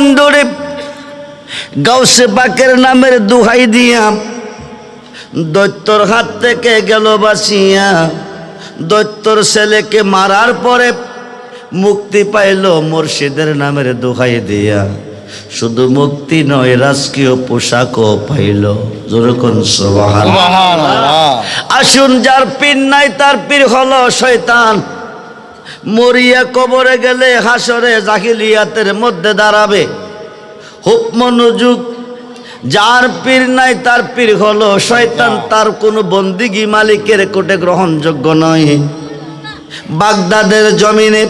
বন্ধুরে গাউসে পাকের নামের দুহাই দিয়া দৈত্যর হাত থেকে গেল বাঁচিয়া। দৈত্যর ছেলেকে মারার পরে মুক্তি পাইল মুর্শিদের নামের দোহাই দিয়া। শুধু মুক্তি নয় রাজকীয় পোশাকও পাইল। আসুন যার পীর নাই তার পীর হলো শয়তান। মরিয়া কবরে গেলে হাসরে জাহিলিয়াতের মধ্যে দাঁড়াবে। হুপ মনোযোগ যার পীর নাই তার পীর হলো শয়তান তার কোনো বন্দিগি মালিকের কোটে গ্রহণযোগ্য নয়। বাগদাদের জমিনে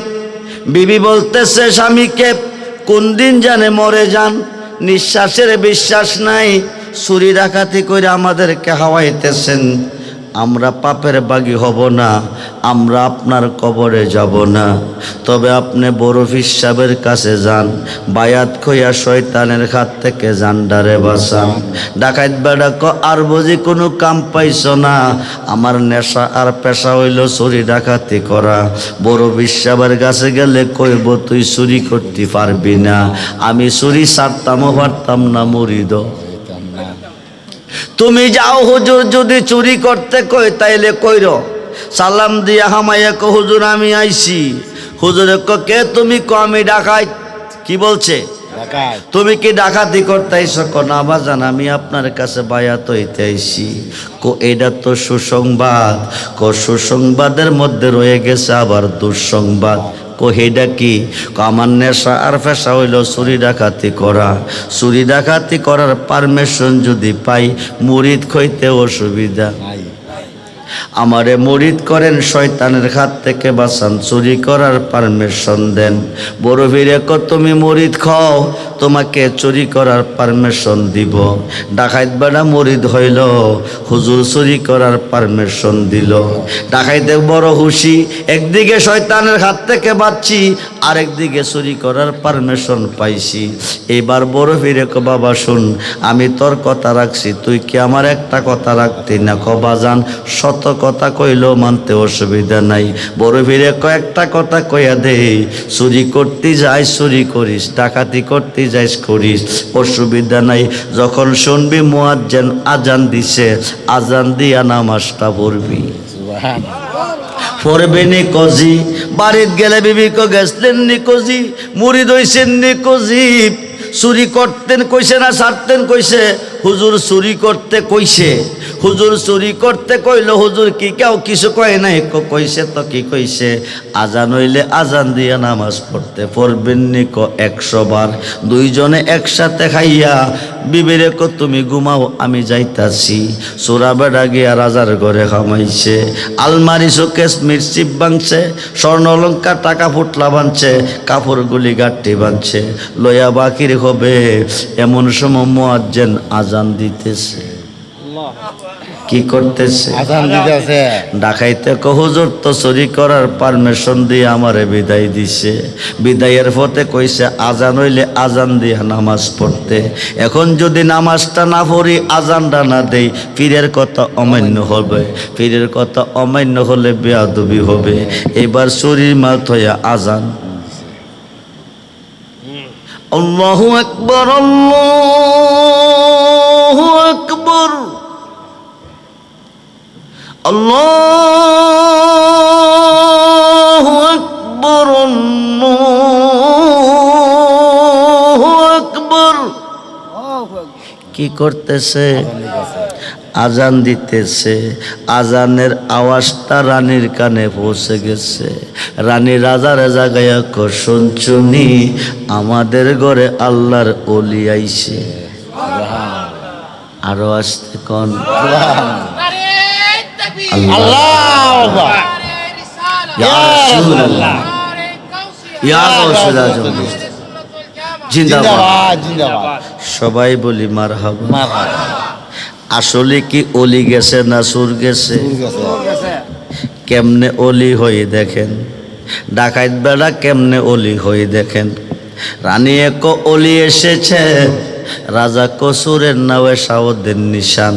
বিবি বলতেছে স্বামীকে কোন দিন জানে মরে যান? নিঃশ্বাসের বিশ্বাস নাই। ছুরি ডাকাতি করে আমাদেরকে হাওয়াইতেছেন। আমরা পাপের বাগি হব না, আমরা আপনার কবরে যাব না। তবে আপনি বড় সাহেবের কাছে যান, বায়াত খইয়া শয়তানের হাত থেকে জান্ডারে বাঁচান। ডাকাত বেড়া ক, আর বুঝি কোনো কাম পাইছ না? আমার নেশা আর পেশা হইল চুরি ডাকাতি করা। বড় সাহেবের কাছে গেলে কইব, তুই চুরি করতে পারবি না। আমি চুরি ছাড়তামও পারতাম না, মরিদ। তুমি যাও হুজুর যদি চুরি করতে কই তাইলে কইর। সালাম দিয়া হামাইয়া কো হুজুর আমি আইছি। হুজুরে ক কে তুমি? ক আমি ডাকাই কি বলছে? তুমি কি ডাকাতি করতে আইছো? ক না বাজান আমি আপনার কাছে বায়াত হইতে আইছি। কো এটা তো সুসংবাদ। ক সুসংবাদের মধ্যে রয়ে গেছে আবার দুঃসংবাদ। কহিডা কি কামান নেশা আর ফেসা হইল চুরি ডাকাতি করা। চুরি ডাকাতি করার পারমিশন যদি পাই, মুরিদ খইতে অসুবিধা। আমারে মরিদ করেন শয়তানের হাত থেকে বাঁচান, চুরি করার পারমিশন দেন। বড় ভিড়ে তুমি মরিদ খাও, তোমাকে চুরি করার পারমিশন দিব। ডাকাইত বেড়া মরিদ হইল, হুজুর চুরি করার পারমিশন দিল। ডাকাইতে বড় হুশি, একদিকে শয়তানের হাত থেকে বাঁচছি, আরেকদিকে চুরি করার পারমিশন পাইছি। এবার বড় ভিড়ে বাবা শুন, আমি তোর কথা রাখছি, তুই কি আমার একটা কথা রাখতি না? কবা যান শত কথা কইলেও মানতে অসুবিধা নাই। বড় ভিড়ে কয়েকটা কথা কইয়া দে চুরি করতে যাই, চুরি করিস, ডাকাতি করতে যাইস, করিস, অসুবিধা নাই। যখন শুনবি মুয়াজ্জেন আজান দিছে, আজান দিয়া নামাজটা পড়বি। পড়বে নি কজি, বাড়িত গেলে বিবি কো গেছলেন নি কজি, মুড়ি দইছেন নি কজি, চুরি করতেন কইছে না ছাড়তেন কইছে, হুজুর চুরি করতে কইছে। হুজুর চুরি করতে কইল, হুজুর কি কেউ কিছু কয় নাই? কইছে তো কি কইছে? আজান হইলে আজান দিয়া নামাজ পড়তে পড়বেন নি ক, একশো বার। দুইজনে একসাথে খাইয়া, বিবেরে ক, তুমি ঘুমাও, আমি যাইতাছি। সোরা বেড়া গিয়া রাজার ঘরে খামাইছে আলমারি শোকেস মির্চি বাঁধছে, স্বর্ণ অলঙ্কার টাকা ফুটলা বানছে কাপড়গুলি গাঠটি বানছে লয়া বাকির হবে, এমন সময় মোয়াজ্জেন আজান দিতেছে। কি করতেছে? ডাকাইতে কহুজুর তো চুরি করার পারমিশন দিয়ে আমারে বিদায় দিছে। বিদায়ের পথে কইছে আজান হইলে আজান দিয়ে নামাজ পড়তে। এখন যদি নামাজটা না পড়ি আজানটা না দেই পীরের কথা অমান্য হবে। পীরের কথা অমান্য হলে বেয়াদবি হবে। এবার চুরির মাত হইয়া আজান। আল্লাহু আকবর আল্লাহু। আল্লাহু আকবর কি করতেছে? আজান দিতেছে। আজানের আওয়াজটা রানীর কানে পৌঁছে গেছে। রানী রাজার জাগায়া কষণ চুনি আমাদের ঘরে আল্লাহর অলি আইছে। আরও আসতে কন। জিন্দাবাদ সবাই বলি মারহাবা। আসলে কি অলি গেছে না সুর গেছে? কেমনে অলি হয়ে দেখেন? ডাকাইত বেড়া কেমনে অলি হয়ে দেখেন? রানী এক অলি এসেছে। রাজা কসুরের নামে সাউদ্দিন নিশান।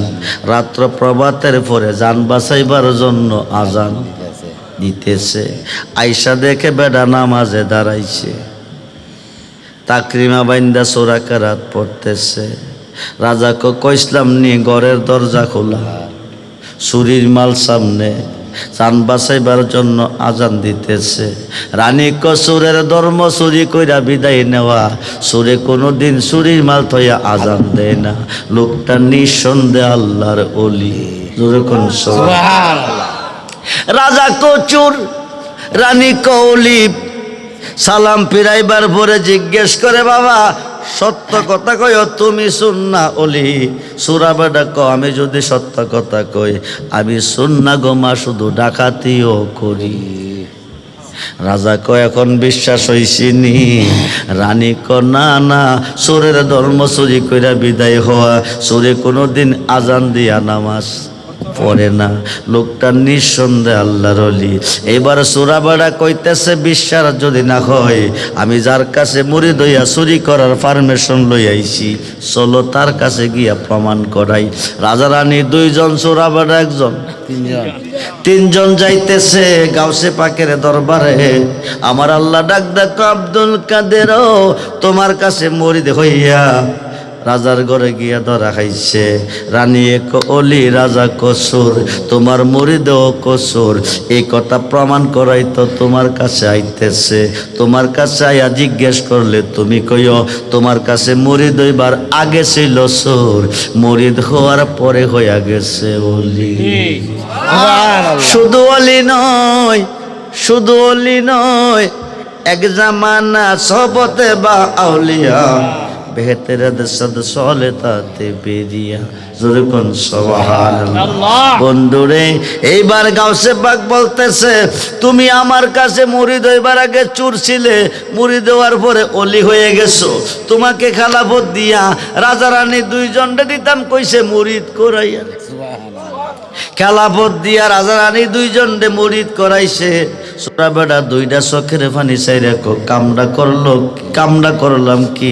রাত্র প্রভাতের পরে যান বাঁচাইবার জন্য আজান দিতেছে। আইসা দেখে বেড়া নামাজে দাঁড়াইছে। তাকরিমা বাইন্দা সোরাকারাত পড়তেছে। রাজাকে কইসলাম নিয়ে ঘরের দরজা খোলা। চুরির মাল সামনে চান বাঁচাইবার জন্য আজান দিতেছে। রানী কসুরের ধর্ম চুরি কইরা বিদায় নেওয়া সুরে কোনো দিন চুরির মাল থইয়া আজান দেয় না। লোকটা নিঃসন্দেহ আল্লাহর অলি রাজা কচুর রানী কৌলি সালাম ফিরাইবার পরে জিজ্ঞেস করে বাবা সত্য কথা কই তুমি শুননা অলি। সুরা বেডা ক আমি যদি সত্য কথা কই, আমি শুননা গোমা শুধু ডাকাতিও করি। রাজা ক এখন বিশ্বাস হইছিনি রানী ক না না, সুরের ধর্ম চুরি কইরা বিদায় হওয়া, সুরে কোনোদিন আজান দিয়া নামাজ পড়ে না। লোকটা নিঃসন্দেহে আল্লাহর অলি এবার সুরাবাড়া কইতেছে, বিশ্বাস যদি না হয়, আমি যার কাছে মুড়ি দইয়া চুরি করার পারমিশন লই আইছি, চলো তার কাছে গিয়া প্রমাণ করাই। রাজা রানী দুইজন, সুরাবাড়া একজন, তিনজন। তিনজন যাইতেছে গাউসে পাকের দরবারে। আমার আল্লাহ ডাক ডাক আব্দুল কাদের তোমার কাছে মরিদ হইয়া রাজার ঘরে গিয়া ধরা খাইছে। রানী এক অলি রাজা কসুর তোমার মরিদ কসুর। এই কথা প্রমাণ করাই তো তোমার কাছে আইতেছে। তোমার কাছে আইয়া জিজ্ঞেস করলে তুমি কইও তোমার কাছে মরিদ হইবার আগে ছিল সুর। মরিদ হওয়ার পরে হইয়া গেছে অলি। শুধু অলি নয় শুধু অলি নয় এক জামানা সবতে বা আউলিয়া। বেহতের দেশদ সলে তাতে বেরিয়া। কোন সুবহানাল্লাহ। বন্ধুরে এইবার গাউসে বাগ বলতেছে তুমি আমার কাছে মুড়ি দইবার আগে চুর ছিলে মুড়ি দেওয়ার পরে অলি হয়ে গেছো। তোমাকে খালাফত দিয়া রাজা রানী দুইজনটা দিতাম কইছে মুরিদ করাইয়া খেলাপথ দিয়া রাজা রানী দুইজন ডে মরিদ করাইছে। সোরা বেড়া দুইটা চোখের ফানি চাই রাখো কামড়া করল কামড়া করলাম কি?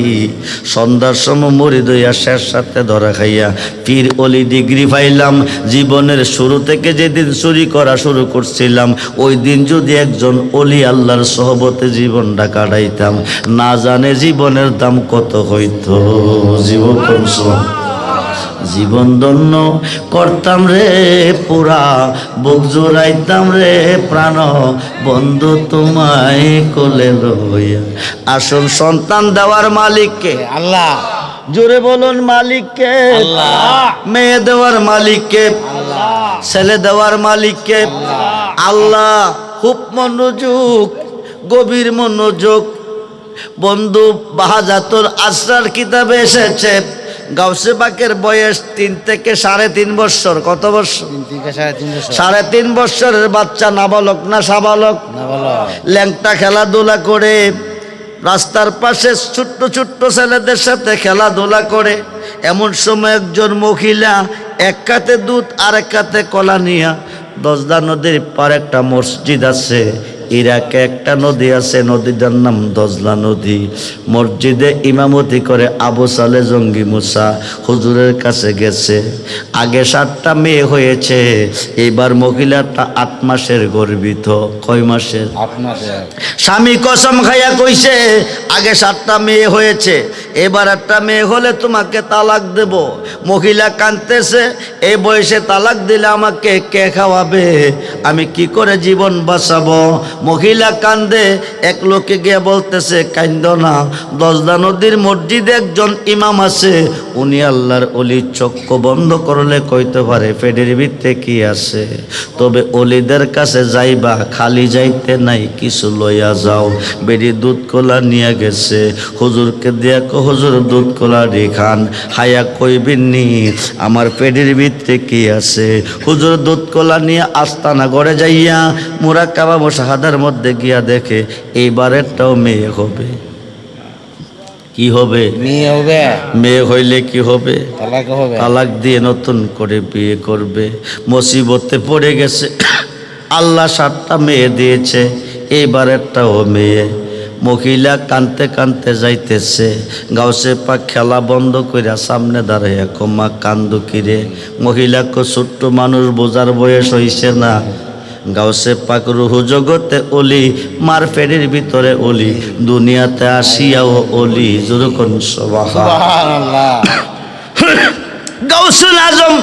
সন্ধ্যার সময় মরিদ হইয়া শেষ সাথে ধরা খাইয়া পীর অলি ডিগ্রি পাইলাম। জীবনের শুরু থেকে যেদিন চুরি করা শুরু করছিলাম, ওই দিন যদি একজন অলি আল্লাহর সহবতে জীবনটা কাটাইতাম, না জানে জীবনের দাম কত হইতো। জীবন জীবন ধন্য করতাম রে পুরা বুক জোড়াইতাম রে প্রাণ। বন্ধু তোমায় কোলে লইয়া আসল সন্তান দেওয়ার মালিককে আল্লাহ। জোরে বলুন মালিককে মেয়ে দেওয়ার মালিককে ছেলে দেওয়ার মালিককে আল্লাহ। খুব মনোযোগ গভীর মনোযোগ। বন্ধু বাহাজাতুর আশ্রার কিতাবে এসেছে গাউসে পাকের বয়স তিন থেকে সাড়ে তিন বছর। কত বছর? সাড়ে তিন বছরের বাচ্চা নাবালক না সাবালক? ল্যাংটা খেলাধুলা করে রাস্তার পাশে ছোট্ট ছোট্ট ছেলেদের সাথে খেলাধুলা করে এমন সময় একজন মহিলা এক কাতে দুধ আর এক কাতে কলা নিয়া দশদা নদীর পার একটা মসজিদ আছে। ইরাকে একটা নদী আছে নদীটার নাম দজলা নদী। মসজিদে ইমামতি করে আবু সালে জঙ্গি মুসা হুজুরের কাছে গেছে। আগে সাতটা মেয়ে হয়েছে এবার মহিলাটা আট মাসের গর্বিত। কয় মাসের? আপনার স্বামী কসম খাইয়া কইছে আগে সাতটা মেয়ে হয়েছে এবার একটা মেয়ে হলে তোমাকে তালাক দেব। মহিলা কাঁদতেছে এই বয়সে তালাক দিলে আমাকে কে খাওয়াবে? আমি কি করে জীবন বাঁচাবো? মহিলা কান্দে, এক লোকে গিয়ে বলতেছে, কান্দ না, দশদা নদীর মসজিদে একজন ইমাম আছে। উনি আল্লাহর অলি চক্ষু বন্ধ করলে কইতে পারে পেটের ভিত্তে কি আছে? তবে অলিদের কাছে যাইবা, খালি যাইতে নাই, কিছু লইয়া যাও। বেরি দুধ কলা নিয়ে গেছে। হুজুরকে দিয়া হুজুর দুধ কলা খান। হায়া কইবিননি আমার পেটের ভিতরে কি আছে? হুজুর দুধ কলা নিয়ে আস্তানা গড়ে যাইয়া মোরা কাবা মশাহাদার মধ্যে গিয়া দেখে এইবারেরটাও মেয়ে হবে। কি হবে? মেয়ে হবে? মেয়ে হইলে কি হবে? তালাক হবে। তালাক দিয়ে নতুন করে বিয়ে করবে। মুসিবতে পড়ে গেছে। আল্লাহ সাতটা মেয়ে দিয়েছে এইবার একটাও মেয়ে। মহিলা কানতে কানতে যাইতেছে। গাউসে পা খেলা বন্ধ কইরা সামনে দাঁড়াইয়া কমা কান্দু কিরে। মহিলাকে ছোট্ট মানুষ বোঝার বয়স হইছে না। গাউসে পাক রুহু জগতে অলি মার পেটের ভিতরে অলি দুনিয়াতে আসিয়াও অলি সবাহা। গাউসুল আজম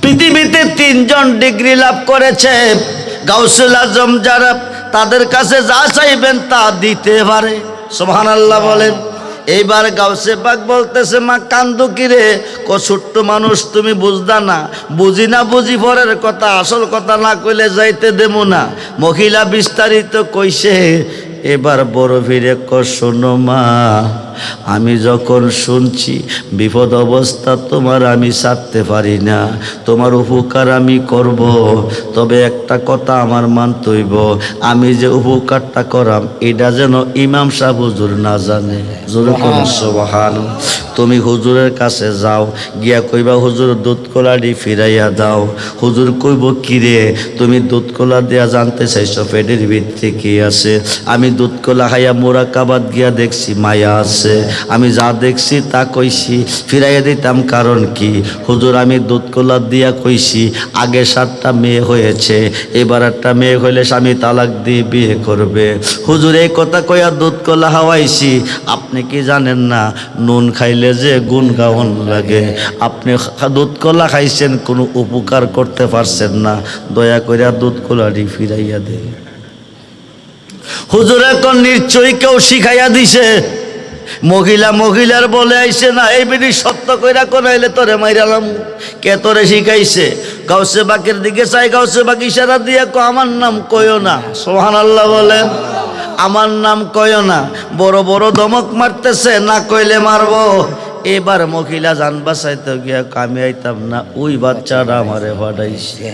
পৃথিবীতে তিনজন ডিগ্রি লাভ করেছে। গাউসুল আজম যারা তাদের কাছে যা চাইবেন তা দিতে পারে। সোহান আল্লাহ বলেন, এইবার গাউসে পাক বলতেছে, মা, কান্দু কিরে ক, ছোট্ট মানুষ, তুমি বুঝদা না। বুঝি না বুঝি পরের কথা, আসল কথা না কইলে যাইতে দেবো না। মহিলা বিস্তারিত কইছে এবার বড় ভিড়ে শোনো মা। আমি যখন শুনছি বিপদ অবস্থা তোমার আমি ছাড়তে পারি না। তোমার উপকার আমি করব তবে একটা কথা আমার মানতইব। আমি যে উপকারটা করাম এটা যেন ইমাম সাহ হুজুর না জানে। তুমি হুজুরের কাছে যাও গিয়া কইবা হুজুর দুধ কলাডি ফিরাইয়া দাও। হুজুর কইব কিরে তুমি দুধ কলা দেয়া জানতে চাইছো পেটের ভিত্তি কি আছে? আমি দুধ কলা খাইয়া মোরা কাবাদ গিয়া দেখছি মায়া আছে। আমি যা দেখছি তা কইছি। ফিরাইয়া দিতাম কারণ কি? হুজুর, আমি দুধ কলা দিয়া কইছি, আগে সাতটা মেয়ে হয়েছে, এবার একটা মেয়ে হইলে স্বামী তালাক দিয়ে বিয়ে করবে। হুজুর, এই কথা কইয়া দুধ কলা হাওয়াইছি আপনি কি জানেন না? নুন খাইলে যে গুণ গাওন লাগে। আপনি দুধ কলা খাইছেন, কোনো উপকার করতে পারছেন না। দয়া করিয়া দুধ কলাটি ফিরাইয়া দে হুজুর এখন নিশ্চয়ই কেউ শিখাইয়া দিছে। মহিলা মহিলার বলে আইছে না, এই বিধি সত্য কইরা কোনাইলে তোরে মাইরালাম। কে তোরে শিখাইছে? গাউসে বাকের দিকে চাই, গাউসে বাক ইশারা দিয়ে কো আমার নাম কয়ও না। সোহান আল্লাহ বলেন আমার নাম কয়ও না। বড় বড় ধমক মারতেছে, না কইলে মারবো। এবার মহিলা জান বাসাইতে গিয়া কামি আইতাম না, ওই বাচ্চাটা আমারে পাঠাইছে।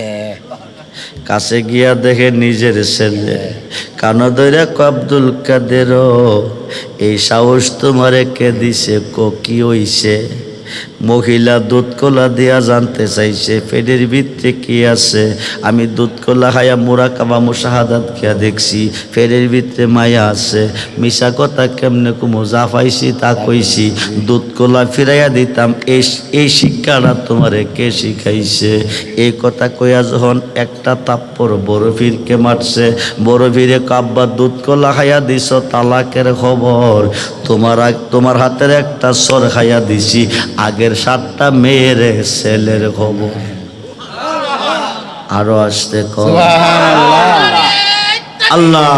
কাছে গিয়া দেখে নিজের ছেলে। কানো দৈরা কব্দুল কাদের এই সাহস তোমারে কে দিছে? কো কি হইছে? মহিলা দুধ কলা দিয়া জানতে চাইছে, পেটের ভিতরে কি আছে? আমি দুধ কলা খাইয়া মোরা কাবা মুশাহাদাত খেয়া দেখছি, পেটের ভিতরে মায়া আছে। মিশা কথা কেমনে কুমো? যা পাইছি তা কইছি। দুধ কলা ফিরাইয়া দিতাম, এই এই শিক্ষাটা তোমারে কে শিখাইছে? এই কথা কইয়া যখন একটা তাপ্পর বড় ফিরকে মারছে বড় ফিরে কাব্বা দুধ কলা খাইয়া দিছ, তালাকের খবর তোমার তোমার হাতের একটা সর খাইয়া দিছি। আগের সাতটা মেয়ের ছেলের খবর। আরও আসতে আল্লাহ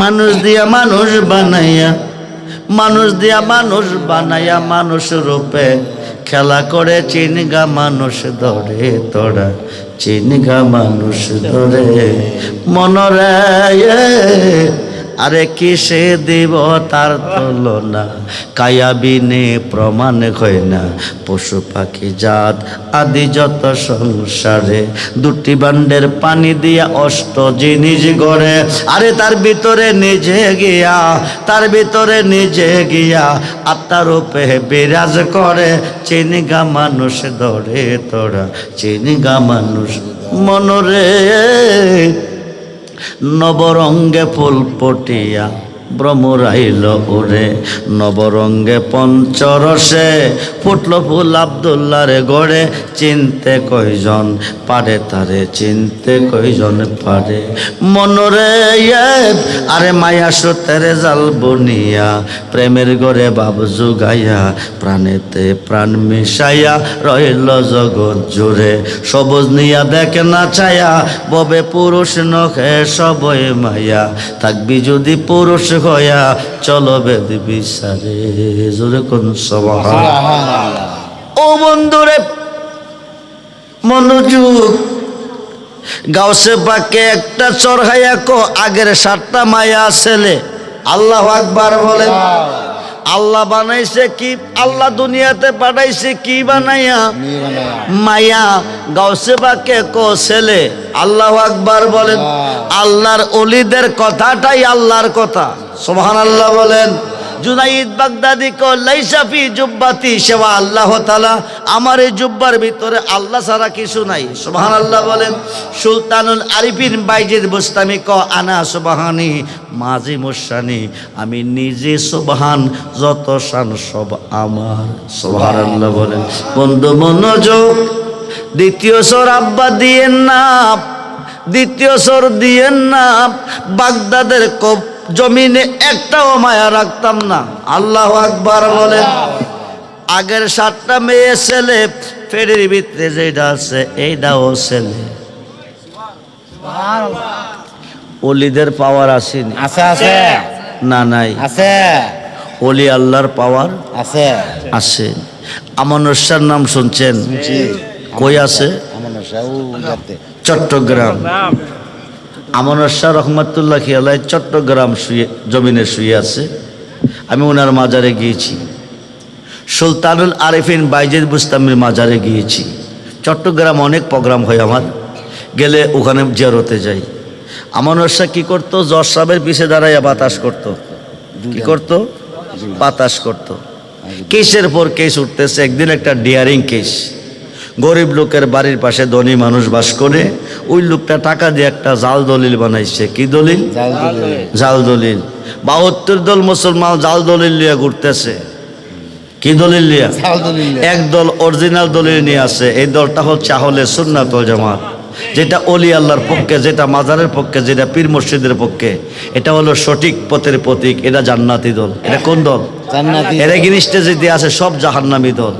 মানুষ দিয়া মানুষ বানাইয়া মানুষ দিয়া মানুষ, বানাইয়া মানুষ রূপে। খেলা করে চিনগা মানুষ ধরে, তোরা চিনগা মানুষ ধরে। মনরে আরে কিসে দিব তার তুলনা? কায়াবিনে প্রমাণ হয় না। পশু পাখি, জাত, আদি যত সংসারে, দুটি বান্ডের পানি দিয়া অষ্ট জিনিস গড়ে। আরে তার ভিতরে নিজে গিয়া, তার ভিতরে নিজে গিয়া আত্মার রূপে বিরাজ করে। চিনিগা মানুষ ধরে তোরা চিনিগা মানুষ মনরে। নবরঙ্গে ফুল পটিয়া ভ্রমরাইল ওরে, নবরঙ্গে পঞ্চরসে ফুটল ফুল আবদুল্লার গড়ে। চিনতে কয়জন পারে তারে, চিনতে কয়জন পারে। মনরে আরে মায়া সুতেরে জাল বনিয়া, প্রেমের গড়ে বাব জুগাইয়া, প্রাণেতে প্রাণ মিশাইয়া রইল জগৎ জুড়ে। সবুজ নিয়া দেখে না ছায়া, ববে পুরুষ নখে সবই মায়া। থাকবি যদি পুরুষ হইয়া চলো বেদ বিচারে জোরে কোন ও বন্ধুরে মনোযোগ গাউসে পাকে একটা চড়হাইয়া কো, আগের সাতটা মায়া ছেলে। আল্লাহ আকবার বলেন। আল্লাহ বানাইছে কি? আল্লাহ দুনিয়াতে পাঠাইছে কি বানাইয়া? মায়া। গাউসে পাকে কো ছেলে। আল্লাহ আকবার বলেন আল্লাহর অলিদের কথাটাই আল্লাহর কথা। সোহান আল্লাহ বলেন জুনাইদ বাগদাদি কো লাইসাফি জুব্বাতি সেবা আল্লাহ তালা আমার এই জুব্বার ভিতরে আল্লাহ ছাড়া কিছু নাই। সুবাহান আল্লাহ বলেন সুলতানুল আরিফিন বাইজিদ বুস্তামি ক আনা সুবাহানি মাঝি মুসানি আমি নিজে সুবহান, যত শান সব আমার। বলেন। বন্ধু, মনোযোগ, দ্বিতীয় সর আব্বা দিয়েন না। দ্বিতীয় সর দিয়েন না। বাগদাদের কব জমিনে একটাও মায়া রাখতাম না। আল্লাহ আকবার বলেন। আগের সাতটা মেয়ে ছেলে, ফেরির ভিতরে যেটা আছে এইটাও ছেলে। অলিদের পাওয়ার আসেনি আছে আছে। না নাই। আছে। অলি আল্লাহর পাওয়ার আছে। আছে আমানুষার নাম শুনছেন? কই আছে? চট্টগ্রাম। আমানুর শাহ রহমতুল্লাহ খিয়ালায় চট্টগ্রাম শুয়ে জমিনে শুয়ে আছে। আমি ওনার মাজারে গিয়েছি। সুলতানুল আরিফিন বাইজেদ বুস্তামির মাজারে গিয়েছি। চট্টগ্রাম অনেক প্রোগ্রাম হয় আমার। গেলে ওখানে জিয়ারতে যাই। আমানুর শাহ কী করতো? জজ সাহেবের পিছে দাঁড়াইয়া বাতাস করতো। কি করতো? বাতাস করতো। কেসের পর কেস উঠতেছে? একদিন একটা ডিয়ারিং কেস গরিব লোকের বাড়ির পাশে ধনী মানুষ বাস করে ওই লোকটা টাকা দিয়ে একটা জাল দলিল বানাইছে। কি দলিল? জাল দলিল। বাহাত্তর দল মুসলমান জাল দলিল লিয়া ঘুরতেছে। কি দলিল লিয়া এক দল অরিজিনাল দলিল নিয়ে আছে। এই দলটা হচ্ছে আহলে সুন্নাত ওয়াল জামাত। যেটা অলি আল্লাহর পক্ষে যেটা মাজারের পক্ষে যেটা পীর মসজিদের পক্ষে এটা হলো সঠিক পথের প্রতীক এটা জান্নাতি দল। এটা কোন দল? জান্নাতি এরা জিনিসটা যদি আছে সব জাহান্নামি দল।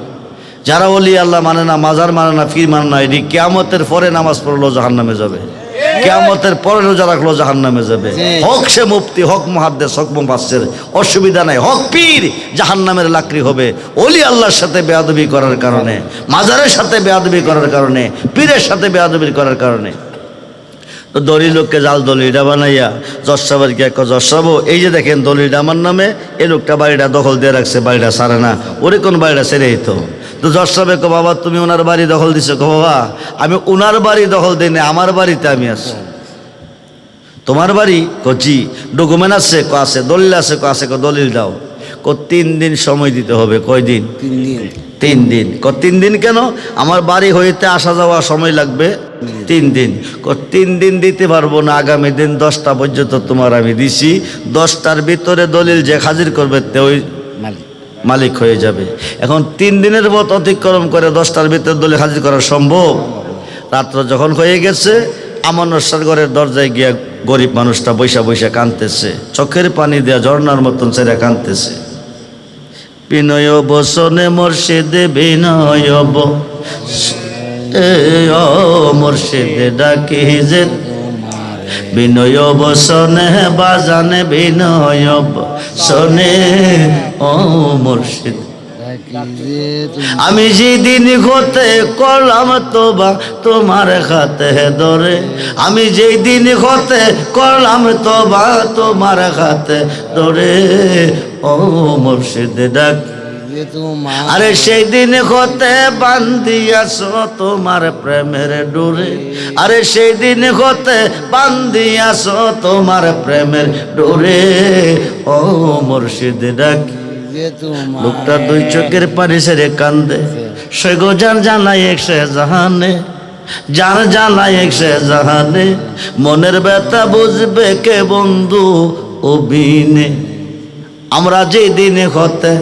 যারা অলি আল্লাহ মানে না মাজার মানে না ফির মানে না এটি কেয়ামতের পরে নামাজ পড়ল জাহান্নামে যাবে। কেয়ামতের পরে রোজা রাখল জাহান্নামে যাবে। হক সে মুফতি হক মহাদ্দেশ হক মুফাসসির অসুবিধা নাই। হক পীর জাহান্নামের লাকড়ি হবে। অলি আল্লাহর সাথে বেয়াদবি করার কারণে মাজারের সাথে বেয়াদবি করার কারণে পীরের সাথে বেয়াদবি করার কারণে। তো দলি লোককে জাল দলিটা বানাইয়া জসাবার গিয়ে এক জসাবো এই যে দেখেন দলিটা আমার নামে এই লোকটা বাড়িটা দখল দিয়ে রাখছে বাড়িটা সারে না। ওরে কোন বাড়িটা ছেড়ে তো তো জসাবে কো বাবা তুমি ওনার বাড়ি দখল দিছো কো বাবা। আমি ওনার বাড়ি দখল দিই না, আমার বাড়িতে আমি আছি। তোমার বাড়ি? কচি ডকুমেন্ট আছে ক আছে দলিল আছে ক আছে ক দলিল দাও। ক তিন দিন সময় দিতে হবে কয় দিন? তিন দিন। তিন দিন। ক তিন দিন কেন? আমার বাড়ি হইতে আসা যাওয়া সময় লাগবে। তিন দিন। ক তিন দিন দিতে পারব না আগামী দিন দশটা পর্যন্ত তোমার আমি দিছি। দশটার ভিতরে দলিল যে হাজির করবে তে ওই মালিক হয়ে যাবে। এখন তিন দিনের মত অতিক্রম করে দশটার ভিতরে দলে হাজির করা সম্ভব? রাত্র যখন হয়ে গেছে আমানসার ঘরের দরজায় গিয়া গরিব মানুষটা বৈশা বৈশা কাঁদতেছে। চোখের পানি দেয়া ঝর্নার মতন ছেড়ে কাঁদতেছে। বিনয় বসনে মর্ষেদে বিনয় মুর্শিদে ডাকি যে বিনয় বসনে বাজানে, বিনয় বসনে ও মুর্শিদ। আমি যেদিন হতে করলাম তোবা, তোমার হাতে ধরে। আমি যেই দিন হতে করলাম তোবা, তোমার হাতে ধরে। ও মুর্শিদ, ডাক আরে সেই দিন হতে বান্দিয়াছ তোমার প্রেমের ডোরে। আরে সেই দিন হতে বান্দিয়াছ তোমার প্রেমের ডোরে। ও মুর্শিদ ডাক। লোকটা দুই চোখের পানি সেরে কান্দে। সে গো যান জানাই একশে জাহানে যার জানাই একশে জাহানে। মনের ব্যথা বুঝবে কে বন্ধু অভিনে আমরা যে দিনে হতে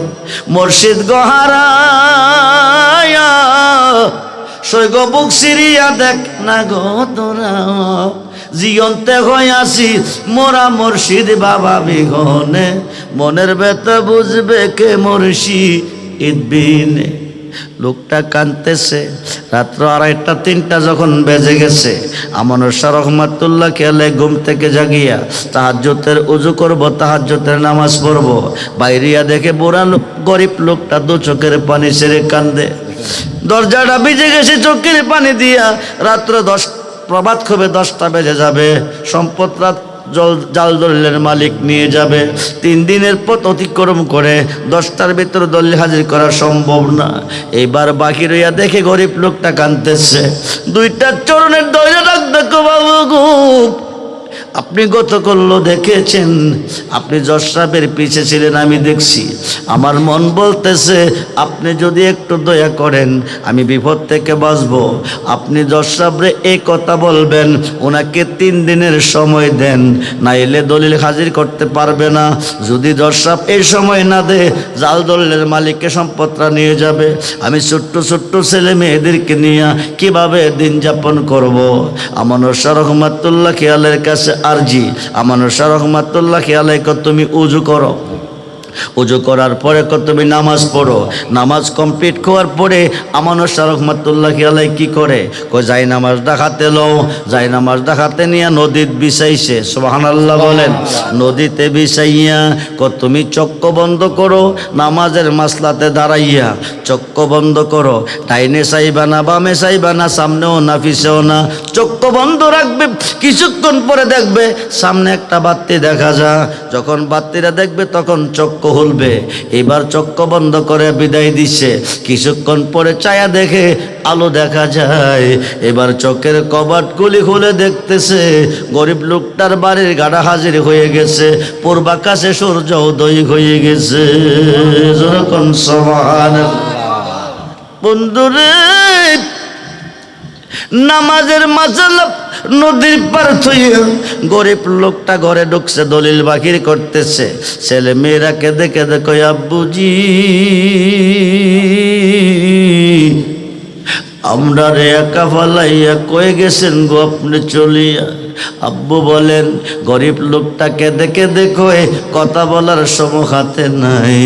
মসজিদ গহারায়া সৈগ বুক সিরিয়া দেখ না গো তোরা। জিয়ন্তে আসি মোরা মুর্শিদ বাবা বিঘনে মনের বেতা বুঝবে কে মুর্শিদ বিনে। লোকটা কাঁদতেছে। রাত্র আড়াইটা, তিনটা যখন বেজে গেছে আমানুর শাহ রহমাতুল্লাহ খেয়ালে ঘুম থেকে জাগিয়া তাহাজ্যতের উজু করব তাহাজ্যতের নামাজ পড়ব। বাইরিয়া দেখে বুড়া লোক, গরিব লোকটা দু চোখের পানি ছেড়ে কান্দে। দরজাটা ভিজে গেছে চোখের পানি দিয়া। রাত্র দশ, প্রভাত খবে দশটা বেজে যাবে। সম্পদ রাত জল দলিলের মালিক নিয়ে যাবে। তিন দিনের পথ অতিক্রম করে দশটার ভিতরে দলিল হাজির করা সম্ভব না। এইবার বাকি রইয়া দেখে গরিব লোকটা কানতেছে দুইটা চরণের দলিল রাখ দেখো বাবু আপনি গত করল দেখেছেন, আপনি জশরাবের পিছে ছিলেন, আমি দেখছি। আমার মন বলতেছে, আপনি যদি একটু দয়া করেন, আমি বিপদ থেকে বাঁচবো। আপনি জশরাবরে এই কথা বলবেন, ওনাকে তিন দিনের সময় দেন না এলে দলিল হাজির করতে পারবে না। যদি জশরাব এই সময় না দে, জাল দলিলের মালিককে সম্পদটা নিয়ে যাবে। আমি ছোট্ট ছোট্ট ছেলে মেয়েদেরকে নিয়ে কীভাবে দিন যাপন করব? আমার রহমাতুল্লাহ খেয়ালের কাছে আরজি। আমানুর শাহ রহমাতুল্লাহ খেয়ালে তুমি উজু করো। উজু করার পরে তুমি নামাজ পড়ো? নামাজ কমপ্লিট করার পরে আমানুর শাহ রহমাতুল্লাহ খেয়ালে কি করে? কই যাই নামাজ দেখাতে লও। যাই নামাজ দেখাতে নিয়ে নদীত বিছাইছে সোহান আল্লাহ বলেন, নদীতে বিছাইয়া ক তুমি চক্ক বন্ধ করো, নামাজের মাসলাতে দাঁড়াইয়া চক্ক বন্ধ করো। ডাইনে চাইবা না, বামে চাইবা না, সামনেও না, পিছেও না। চক্ক বন্ধ রাখবে, কিছুক্ষণ পরে দেখবে সামনে একটা বাত্তি দেখা যা যখন বাত্তিরা দেখবে তখন চক্ক খুলবে। এবার চক্ক বন্ধ করে বিদায় দিচ্ছে। কিছুক্ষণ পরে চায়া দেখে আলো দেখা যায়। এবার চোখের কবাটগুলি খুলে দেখতেছে, গরিব লোকটার বাড়ির গাড়া হাজির হয়ে গেছে। পূর্বাকাশে সূর্য উদয় হয়ে গেছে। বন্ধুরে নামাজের মাসাল নদীর পার থইয়া গরিব লোকটা ঘরে ঢুকছে, দলিল বাকির করতেছে। ছেলে মেয়েরা কেঁদে কেঁদে কই আব্বুজি আমরা রে একা ফালাইয়া কয়ে গেছেন গো আপনি চলিয়া? আব্বু বলেন, গরিব লোকটাকে দেখে দেখো কথা বলার সময় হাতে নাই।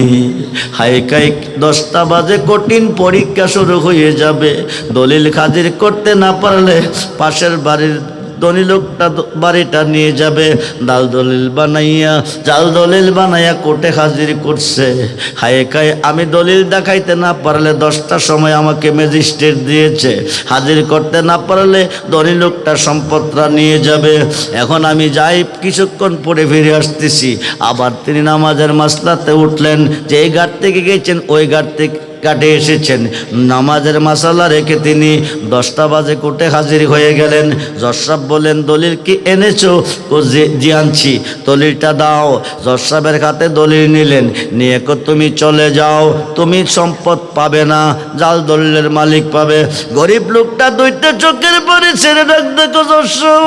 হাইকাই দশটা বাজে, কঠিন পরীক্ষা শুরু হয়ে যাবে। দলিল খাজির করতে না পারলে পাশের বাড়ির ধনী লোকটা বাড়িটা নিয়ে যাবে। দাল দলিল বানাইয়া, জাল দলিল বানাইয়া কোর্টে হাজির করছে। হায় খায় আমি দলিল দেখাইতে না পারলে দশটার সময় আমাকে ম্যাজিস্ট্রেট দিয়েছে। হাজির করতে না পারলে ধনী লোকটা সম্পদটা নিয়ে যাবে। এখন আমি যাই, কিছুক্ষণ পরে ফিরে আসতেছি। আবার তিনি নামাজের মাসলাতে উঠলেন। যে ঘাট থেকে গেছেন, ওই ঘাট থেকে কাটে এসেছেন। নামাজের মাসালা রেখে তিনি দশটা বাজে কোর্টে হাজির হয়ে গেলেন। জশরাব বলেন দলিল কি এনেছো? জি আনছি। দলিলটা দাও। জশরাবের হাতে দলিল নিলেন। নিয়ে তুমি চলে যাও। তুমি সম্পদ পাবে না। জাল দলিলের মালিক পাবে। গরিব লোকটা দুইটা চোখের পরে ছেড়ে ডাক দেখো জশরাব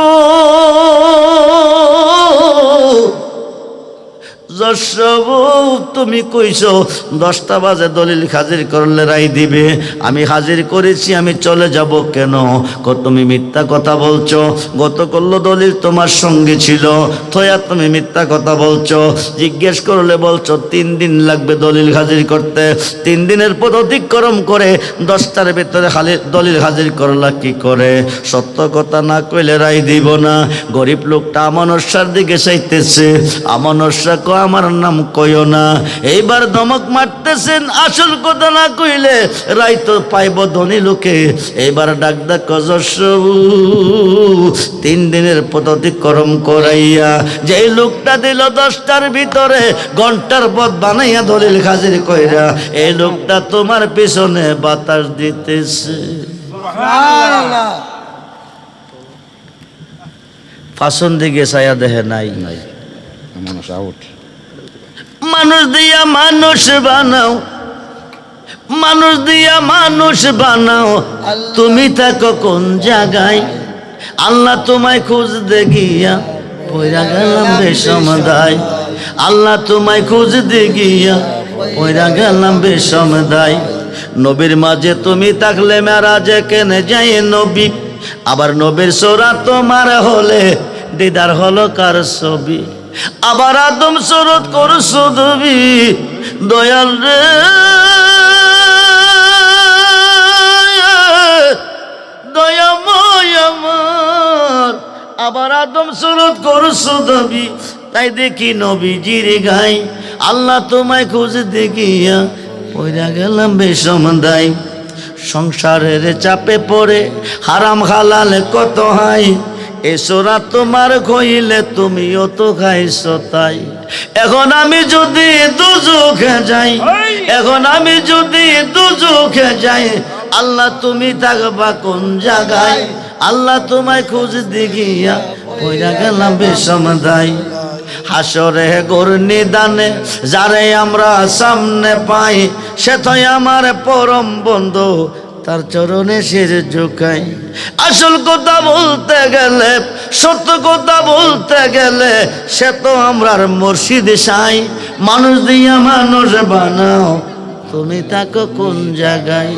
তুমি কইছো, দশটা বাজে দলিল হাজির করলে রাই দিবে। আমি হাজির করেছি, আমি চলে যাব কেন? তুমি মিথ্যা কথা বলছো। গত করল দলিল তোমার সঙ্গে ছিল। থয়া তুমি মিথ্যা কথা বলছো। জিজ্ঞেস করলে বলছো, তিন দিন লাগবে দলিল হাজির করতে। তিন দিনের পর অতিক্রম করে দশটার ভেতরে খালি দলিল হাজির করলা কি করে? সত্য কথা না কইলে রাই দিব না। গরিব লোকটা আমানস্যার দিকে চাইতেছে। আমানস্যা কো আমার নাম কইও না। এইবার দমক মারতেছেন আসল কথা না কইলে রাই তো পাইব ধনী লোকে। এইবার ডাক ডাক তিন দিনের পথ অতিক্রম করাইয়া। যেই লোকটা দিল দশটার ভিতরে ঘণ্টার পথ বানাইয়া দলিল হাজির কইরা। এই লোকটা তোমার পিছনে বাতাস দিতেছে। ফাসন দিকে ছায়া দেহে নাই। নাই মানুষ আউট মানুষ দিয়া মানুষ বানাও। মানুষ দিয়া মানুষ বানাও। তুমি থাকো কোন জায়গায়? আল্লাহ তোমায় খুঁজতে গিয়া পয়রা গেলাম বেসমদায় আল্লাহ তোমায় খুঁজতে গিয়া পয়রা গেলাম বেসমদায় নবীর মাঝে তুমি থাকলে মেরাজে কেনে যাই নবী। আবার নবীর সোরা তোমার হলে দিদার হলো কার ছবি? আবার আদম সরত করছ তুমি, দয়াল রে। দয়াময় আমার, আবার আদম সরত করছ তুমি। তাই দেখি নবীজির গাই, আল্লাহ তোমায় খুঁজ দেখিয়া পয়রা গেলাম বেসম দায় সংসারের চাপে পড়ে, হারাম হালালে কত হাই। এসোরা তোমার কইলে তুমিও তো খাইছো তাই। এখন আমি যদি দুজুখে যাই এখন আমি যদি দুজুখে যাই আল্লাহ তুমি থাকবা কোন জায়গায়? আল্লাহ তোমায় খোঁজ দিগিয়া পইরা গেলাম বিষম দাই হাসরে গোর নিদানে যারে আমরা সামনে পাই সে তো আমার পরম বন্ধু। তার চরণে সের ঝুঁকাই। আসল কথা বলতে গেলে, সত্য কথা বলতে গেলে, সে তো আমরার মসজিদ সাই। মানুষ দিয়া মানুষ বানাও, তুমি থাকো কোন জায়গায়।